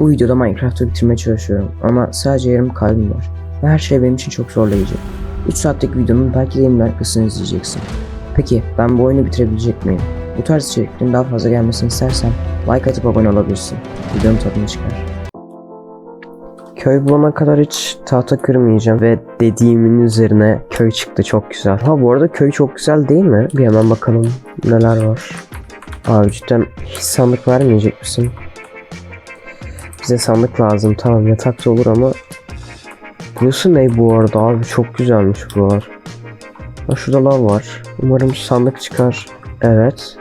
Bu videoda Minecraft'ı bitirmeye çalışıyorum ama sadece yarım kalbim var. Ve her şey benim için çok zorlayıcı. 3 saatlik videonun belki de 20 dakikasını izleyeceksin. Peki ben bu oyunu bitirebilecek miyim? Bu tarz içeriklerin daha fazla gelmesini istersen like atıp abone olabilirsin. Videonun tadını çıkar. Köy bulana kadar hiç tahta kırmayacağım ve dediğimin üzerine köy çıktı çok güzel. Ha bu arada köy çok güzel değil mi? Bir hemen bakalım neler var. Abi cidden hiç sandık vermeyecek misin? Bize sandık lazım tamam yatak da olur ama Burası ne bu arada abi çok güzelmiş buralar. Ha şurada lav var. Umarım sandık çıkar. Evet.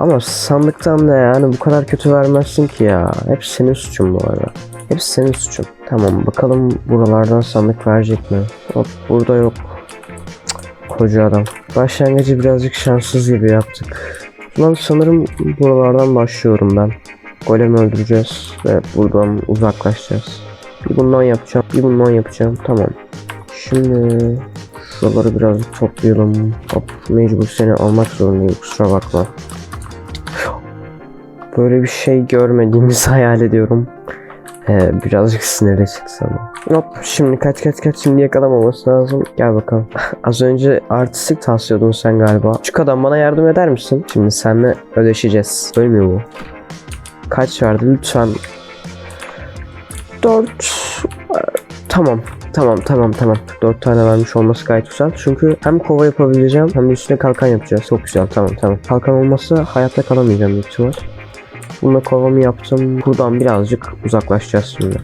Ama sandıktan da yani bu kadar kötü vermezsin ki ya. Hep senin suçun bu arada. Hepsi senin suçun. Tamam bakalım buralardan sandık verecek mi? Hop burada yok. Koca adam. Başlangıcı birazcık şanssız gibi yaptık. Lan sanırım buralardan başlıyorum ben. Golem öldüreceğiz ve buradan uzaklaşacağız. Bir bundan yapacağım, bir bundan yapacağım. Tamam. Şimdi şuraları birazcık toplayalım. Hop mecbur seni almak zorundayım kusura bakma. Böyle bir şey görmediğimizi hayal ediyorum. Ee, birazcık sinirli çıktı ama. Hop şimdi kaç kaç kaç şimdi yakalamaması lazım. Gel bakalım. Az önce artistik taslıyordun sen galiba. Küçük adam bana yardım eder misin? Şimdi seninle ödeşeceğiz. Ölmüyor bu. Kaç verdi lütfen. Dört. Tamam. Tamam tamam tamam. Dört tane vermiş olması gayet güzel. Çünkü hem kova yapabileceğim hem de üstüne kalkan yapacağız. Çok güzel tamam tamam. Kalkan olmazsa hayatta kalamayacağım büyük ihtimal. Bununla kovamı yaptım. Buradan birazcık uzaklaşacağız şimdi.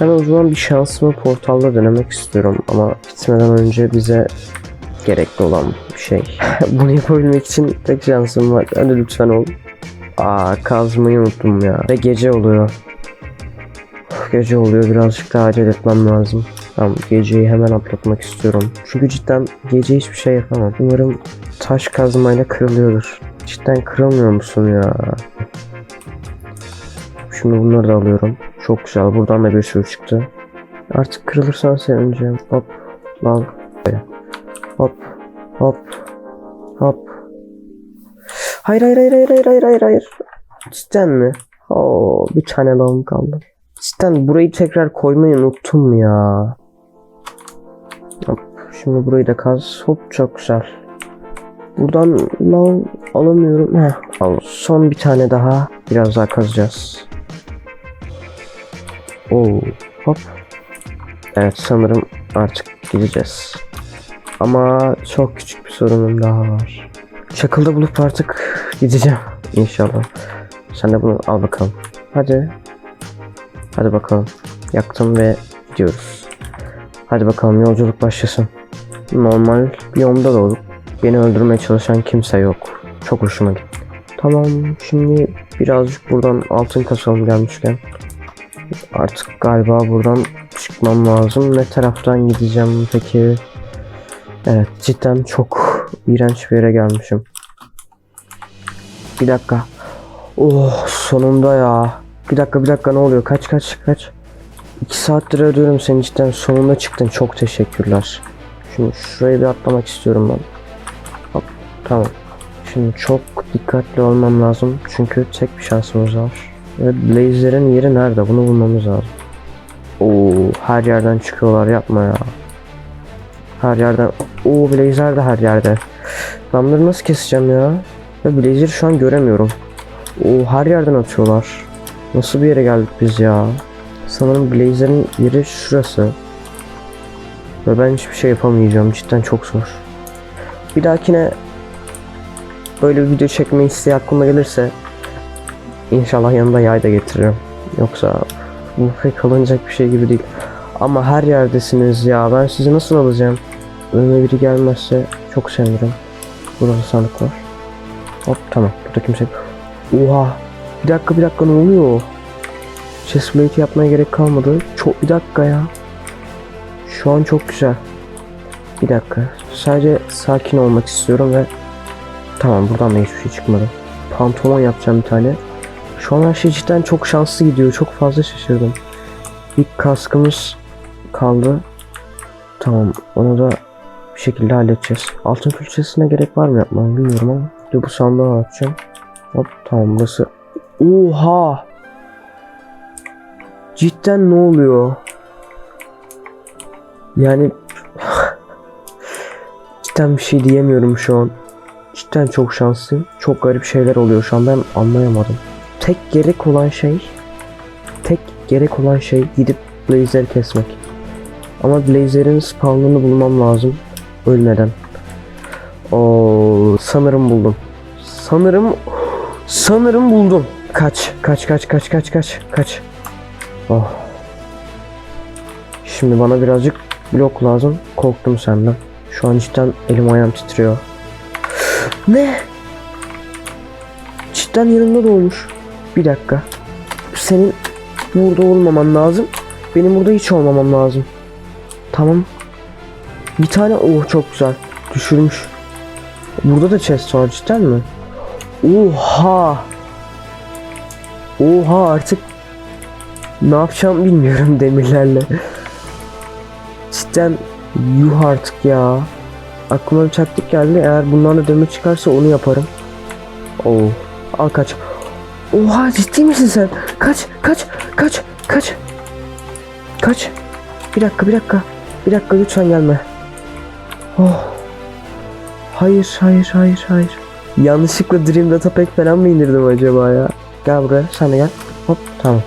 Ben o zaman bir şansımı portalda denemek istiyorum ama bitmeden önce bize gerekli olan bir şey. Bunu yapabilmek için tek şansım var. Hadi lütfen ol. Aa kazmayı unuttum ya. Ve gece oluyor. Gece oluyor birazcık daha acele etmem lazım. Tamam geceyi hemen atlatmak istiyorum. Çünkü cidden gece hiçbir şey yapamam. Umarım taş kazmayla kırılıyordur. Cidden kırılmıyor musun ya? Şimdi bunları da alıyorum. Çok güzel. Buradan da bir sürü çıktı. Artık kırılırsan sevineceğim. Hop. Lav. Hop. Hop. Hop. Hayır hayır hayır hayır hayır hayır hayır. Cidden mi? Oo, bir tane lavım kaldı. Cidden burayı tekrar koymayı unuttum ya. Hop. Şimdi burayı da kaz. Hop çok güzel. Buradan lav alamıyorum. Heh, al. Son bir tane daha. Biraz daha kazacağız. Oo, hop. Evet sanırım artık gideceğiz. Ama çok küçük bir sorunum daha var. Çakılda bulup artık gideceğim inşallah. Sen de bunu al bakalım. Hadi. Hadi bakalım. Yaktım ve gidiyoruz. Hadi bakalım yolculuk başlasın. Normal biyomda doğduk. Beni öldürmeye çalışan kimse yok. Çok hoşuma gitti. Tamam şimdi birazcık buradan altın kasalım gelmişken. Artık galiba buradan çıkmam lazım. Ne taraftan gideceğim peki? Evet cidden çok iğrenç bir yere gelmişim. Bir dakika. Oh sonunda ya. Bir dakika bir dakika ne oluyor? Kaç kaç kaç. İki saattir ödüyorum seni cidden sonunda çıktın. Çok teşekkürler. Şimdi şuraya bir atlamak istiyorum ben. Hop tamam. Şimdi çok dikkatli olmam lazım. Çünkü tek bir şansımız var. Ve Blazer'ın yeri nerede? Bunu bulmamız lazım. Oo, her yerden çıkıyorlar yapma ya. Her yerden. Oo Blazer de her yerde. Ben bunları nasıl keseceğim ya? Ve Blazer şu an göremiyorum. Oo her yerden atıyorlar. Nasıl bir yere geldik biz ya? Sanırım Blazer'ın yeri şurası. Ve ben hiçbir şey yapamayacağım. Cidden çok zor. Bir dahakine böyle bir video çekme isteği aklıma gelirse İnşallah yanında yay da getiririm. Yoksa bu pek alınacak bir şey gibi değil. Ama her yerdesiniz ya. Ben sizi nasıl alacağım? Önüme biri gelmezse çok sevinirim. Burada sandık var. Hop tamam. Burada kimse. Oha. Bir dakika bir dakika ne oluyor? Chestplate yapmaya gerek kalmadı. Çok bir dakika ya. Şu an çok güzel. Bir dakika. Sadece sakin olmak istiyorum ve tamam buradan da hiçbir şey çıkmadı. Pantolon yapacağım bir tane. Şu an her şey cidden çok şanslı gidiyor. Çok fazla şaşırdım. Bir kaskımız kaldı. Tamam onu da bir şekilde halledeceğiz. Altın külçesine gerek var mı yapmam bilmiyorum ama. De bu sandığa atacağım. Hop tamam burası. Oha! Cidden ne oluyor? Yani cidden bir şey diyemiyorum şu an. Cidden çok şanslıyım. Çok garip şeyler oluyor şu an ben anlayamadım. Tek gerek olan şey tek gerek olan şey gidip Blazer'i kesmek. Ama Blazer'in spawnını bulmam lazım ölmeden. Oo, sanırım buldum. Sanırım sanırım buldum. Kaç kaç kaç kaç kaç kaç kaç. Oh. Şimdi bana birazcık blok lazım. Korktum senden. Şu an cidden elim ayağım titriyor. Ne? Cidden yanımda doğmuş. Bir dakika. Senin burada olmaman lazım. Benim burada hiç olmamam lazım. Tamam. Bir tane oh çok güzel. Düşürmüş. Burada da chest var cidden mi? Oha. Oha artık ne yapacağım bilmiyorum demirlerle. Cidden yuh artık ya. Aklıma bir taktik geldi. Eğer bundan da demir çıkarsa onu yaparım. Oo. Al kaç. Oha ciddi misin sen? Kaç kaç kaç kaç. Kaç. Bir dakika bir dakika. Bir dakika lütfen gelme. Oh. Hayır hayır hayır hayır. Yanlışlıkla Dream Data Pack falan mı indirdim acaba ya? Gel buraya sen de gel. Hop tamam.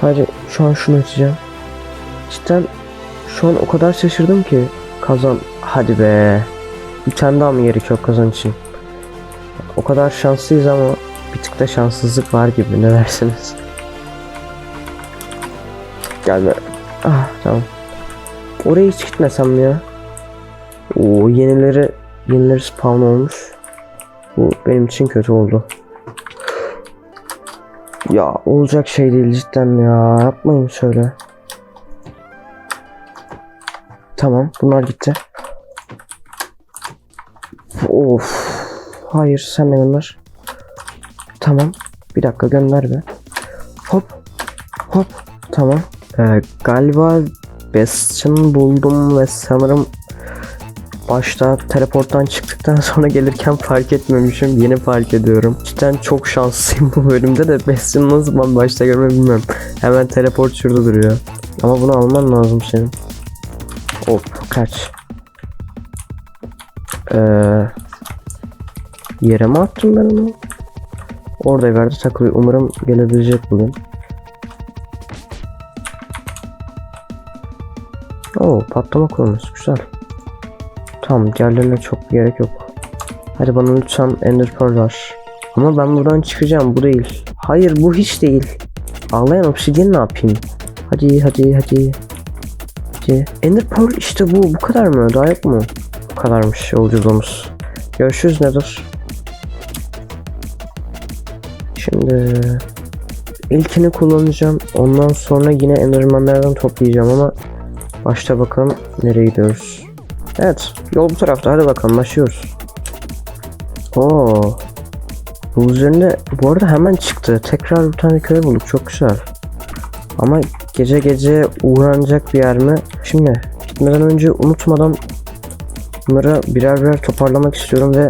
Sadece şu an şunu açacağım. Cidden şu an o kadar şaşırdım ki. Kazan hadi be. Bir tane daha mı gerekiyor kazan için? O kadar şanslıyız ama bir tık da şanssızlık var gibi ne dersiniz? Gelme. Ah tamam. Oraya hiç gitmesem ya? Oo yenileri yenileri spawn olmuş. Bu benim için kötü oldu. Ya olacak şey değil cidden ya. Yapmayın şöyle. Tamam bunlar gitti. Of. Hayır sen de gönder. Tamam. Bir dakika gönder be. Hop. Hop. Tamam. Ee, galiba Bastion buldum ve sanırım başta teleporttan çıktıktan sonra gelirken fark etmemişim. Yeni fark ediyorum. Cidden çok şanslıyım bu bölümde de Bastion nasıl ben başta görme bilmiyorum. Hemen teleport şurada duruyor. Ama bunu alman lazım senin. Hop kaç. Ee, yere mi attım ben onu? Orada verdi takılıyor. Umarım gelebilecek bugün. Oo patlama kurmuş. Güzel. Tamam diğerlerine çok gerek yok. Hadi bana lütfen Ender Pearl ver. Ama ben buradan çıkacağım. Bu değil. Hayır bu hiç değil. Ağlayan obsidian ne yapayım? Hadi hadi hadi. Hadi. Ender Pearl işte bu. Bu kadar mı? Daha yok mu? Bu kadarmış yolculuğumuz. Görüşürüz Nether. Şimdi ilkini kullanacağım. Ondan sonra yine Enderman'lardan toplayacağım ama başta bakalım nereye gidiyoruz. Evet, yol bu tarafta. Hadi bakalım başlıyoruz. Oo. Bu üzerinde bu arada hemen çıktı. Tekrar bir tane köy bulduk. Çok güzel. Ama gece gece uğranacak bir yer mi? Şimdi gitmeden önce unutmadan bunları birer birer toparlamak istiyorum ve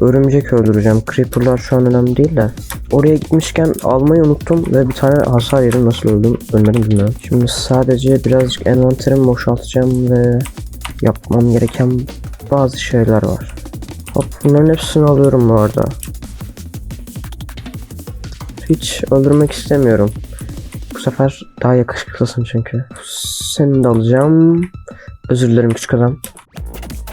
örümcek öldüreceğim. Creeper'lar şu an önemli değil de. Oraya gitmişken almayı unuttum ve bir tane hasar yedim. Nasıl öldüm ölmedim bilmiyorum. Şimdi sadece birazcık envanterimi boşaltacağım ve yapmam gereken bazı şeyler var. Hop bunların hepsini alıyorum bu arada. Hiç öldürmek istemiyorum. Bu sefer daha yakışıklısın çünkü. Seni de alacağım. Özür dilerim küçük adam.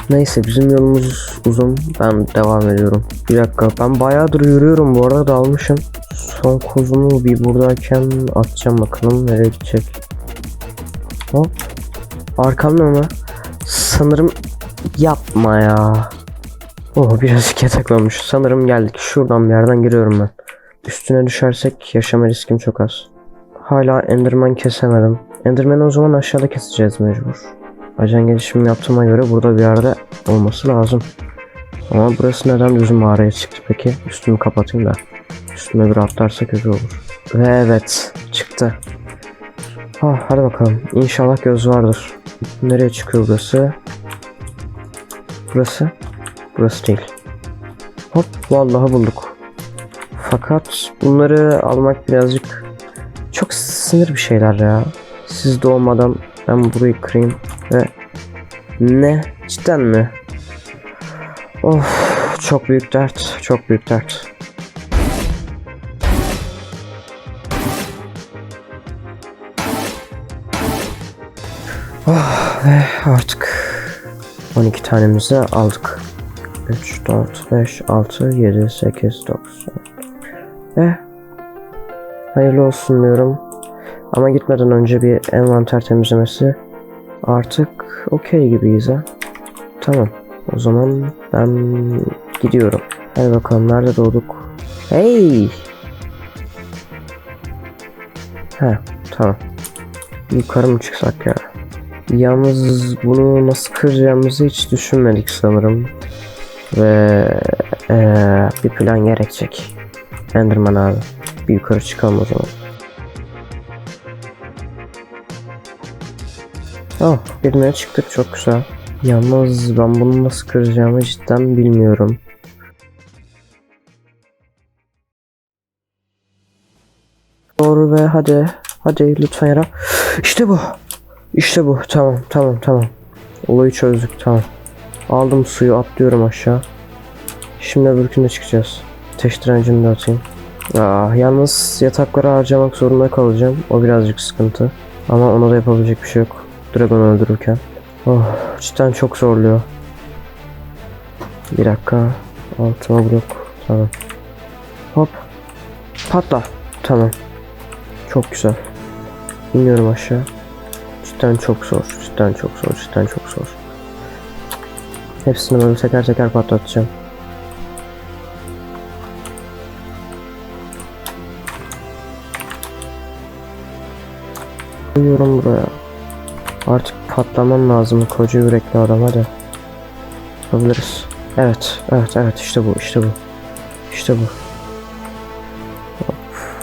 Neyse bizim yolumuz uzun. Ben devam ediyorum. Bir dakika ben bayağıdır yürüyorum bu arada dalmışım. Son kozumu bir buradayken atacağım bakalım nereye gidecek. Hop. Arkamda mı? Sanırım yapma ya. Oh birazcık yataklanmış. Sanırım geldik. Şuradan bir yerden giriyorum ben. Üstüne düşersek yaşama riskim çok az. Hala Enderman kesemedim. Enderman'ı o zaman aşağıda keseceğiz mecbur. Ajan gelişimi yaptığıma göre burada bir yerde olması lazım. Ama burası neden düz mağaraya çıktı peki? Üstümü kapatayım da. Üstüme bir atlarsa kötü olur. Ve evet çıktı. Ah, hadi bakalım. İnşallah göz vardır. Nereye çıkıyor burası? Burası? Burası değil. Hop vallahi bulduk. Fakat bunları almak birazcık Çok sinir bir şeyler ya. Siz doğmadan ben burayı kırayım ve ne? Cidden mi? Of çok büyük dert. Çok büyük dert. Oh, ve artık 12 tanemizi aldık. 3, 4, 5, 6, 7, 8, 9. Ve hayırlı olsun diyorum. Ama gitmeden önce bir envanter temizlemesi artık okey gibiyiz ha. Tamam. O zaman ben gidiyorum. Hadi bakalım nerede doğduk? Hey! He tamam. Yukarı mı çıksak ya? Yalnız bunu nasıl kıracağımızı hiç düşünmedik sanırım. Ve eee, bir plan gerekecek. Enderman abi. Bir yukarı çıkalım o zaman. Oh, birine çıktık çok güzel. Yalnız ben bunu nasıl kıracağımı cidden bilmiyorum. Doğru ve hadi. Hadi lütfen yara. İşte bu. İşte bu. Tamam tamam tamam. Olayı çözdük tamam. Aldım suyu atlıyorum aşağı. Şimdi öbürkünde çıkacağız. Ateş direncini de atayım. Ah, yalnız yatakları harcamak zorunda kalacağım. O birazcık sıkıntı. Ama ona da yapabilecek bir şey yok. Dragon öldürürken. Oh, cidden çok zorluyor. Bir dakika. Altıma blok. Tamam. Hop. Patla. Tamam. Çok güzel. İniyorum aşağı. Cidden çok zor. Cidden çok zor. Cidden çok zor. Hepsini böyle teker teker patlatacağım. Koyuyorum buraya. Artık patlaman lazım koca yürekli adam hadi. Yapabiliriz. Evet, evet, evet işte bu, işte bu. İşte bu. Hop,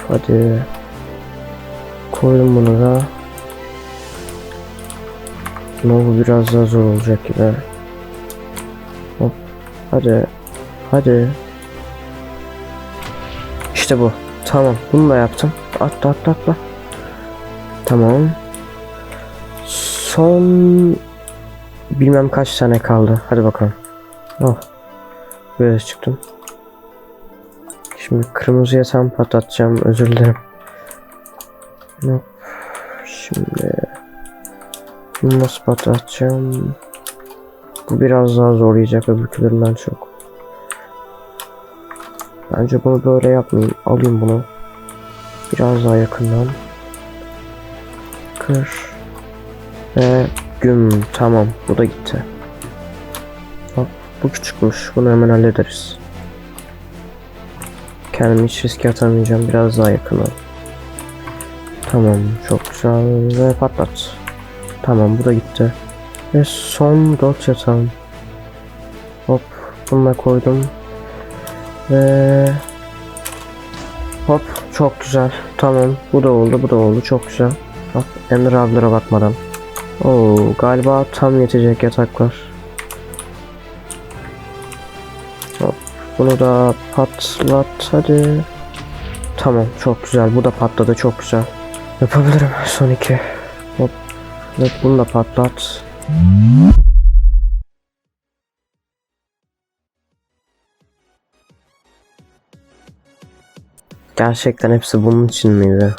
hadi. Koydum bunu da. Ne bu biraz daha zor olacak gibi. Hop, hadi. Hadi. İşte bu. Tamam, bunu da yaptım. Atla atla atla. Tamam. Son bilmem kaç tane kaldı. Hadi bakalım. Oh. Böyle çıktım. Şimdi kırmızı yatağımı patlatacağım. Özür dilerim. Hop. Şimdi bunu nasıl patlatacağım? Bu biraz daha zorlayacak öbürkülerinden çok. Bence bunu böyle yapmayayım. Alayım bunu. Biraz daha yakından. Kır. Ve güm tamam bu da gitti. Hop bu küçükmüş bunu hemen hallederiz. Kendimi hiç riske atamayacağım biraz daha yakına. Tamam çok güzel ve patlat. Tamam bu da gitti. Ve son dört yatağım. Hop bunu da koydum. Ve hop çok güzel. Tamam bu da oldu bu da oldu çok güzel. Hop Ender avlara bakmadan. Oo galiba tam yetecek yataklar. Hop bunu da patlat hadi. Tamam çok güzel bu da patladı çok güzel. Yapabilirim son iki. Hop evet bunu da patlat. Gerçekten hepsi bunun için miydi?